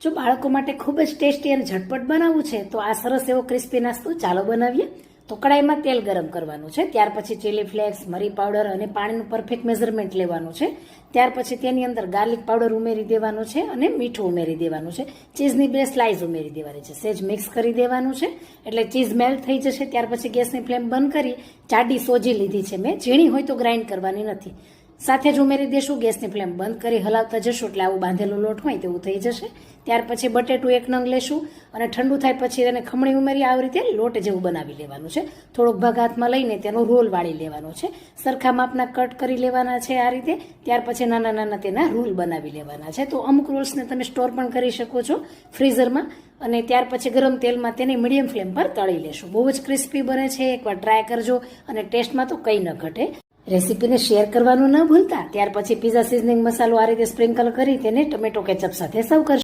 જો બાળકો માટે ખૂબ જ ટેસ્ટી અને ઝટપટ બનાવવું છે, તો આ સરસ એવો ક્રિસ્પી નાસ્તો ચાલો બનાવીએ. તો કડાઈમાં તેલ ગરમ કરવાનું છે, ત્યાર પછી ચીલી ફ્લેક્સ મરી પાવડર અને પાણીનું પરફેક્ટ મેઝરમેન્ટ લેવાનું છે. ત્યાર પછી તેની અંદર ગાર્લિક પાવડર ઉમેરી દેવાનું છે અને મીઠું ઉમેરી દેવાનું છે. ચીઝની બે સ્લાઇસ ઉમેરી દેવાની છે. સેજ મિક્સ કરી દેવાનું છે. એટલે ચીઝ મેલ્ટ થઈ જશે, ત્યાર પછી ગેસની ફ્લેમ બંધ કરી જાડી સોજી લીધી છે. મેં ઝીણી હોય તો ગ્રાઇન્ડ કરવાની નથી. સાથે જ ઉમેરી દેશું, ગેસની ફ્લેમ બંધ કરી હલાવતા જશું, એટલે આવું બાંધેલો લોટ હોય તેવું થઈ જશે. ત્યાર પછી બટેટું એક નંગ લેશું અને ઠંડુ થાય પછી એને ખમણી ઉમેરી આવી રીતે લોટ જેવું બનાવી લેવાનું છે. થોડોક ભાગ હાથમાં લઈને તેનો રોલ વાળી લેવાનો છે. સરખા માપના કટ કરી લેવાના છે આ રીતે. ત્યાર પછી નાના નાના તેના રોલ બનાવી લેવાના છે. તો અમુક રોલ્સને તમે સ્ટોર પણ કરી શકો છો ફ્રીઝરમાં. અને ત્યાર પછી ગરમ તેલમાં તેને મીડિયમ ફ્લેમ પર તળી લેશું. બહુ જ ક્રિસ્પી બને છે. એકવાર ટ્રાય કરજો અને ટેસ્ટમાં તો કંઈ ન ઘટે. રેસીપીને શેર કરવાનું ન ભૂલતા. ત્યાર પછી પીઝા સિઝનિંગ મસાલો આ રીતે સ્પ્રિંકલ કરી તેને ટમેટો કેચઅપ સાથે સર્વ કરજો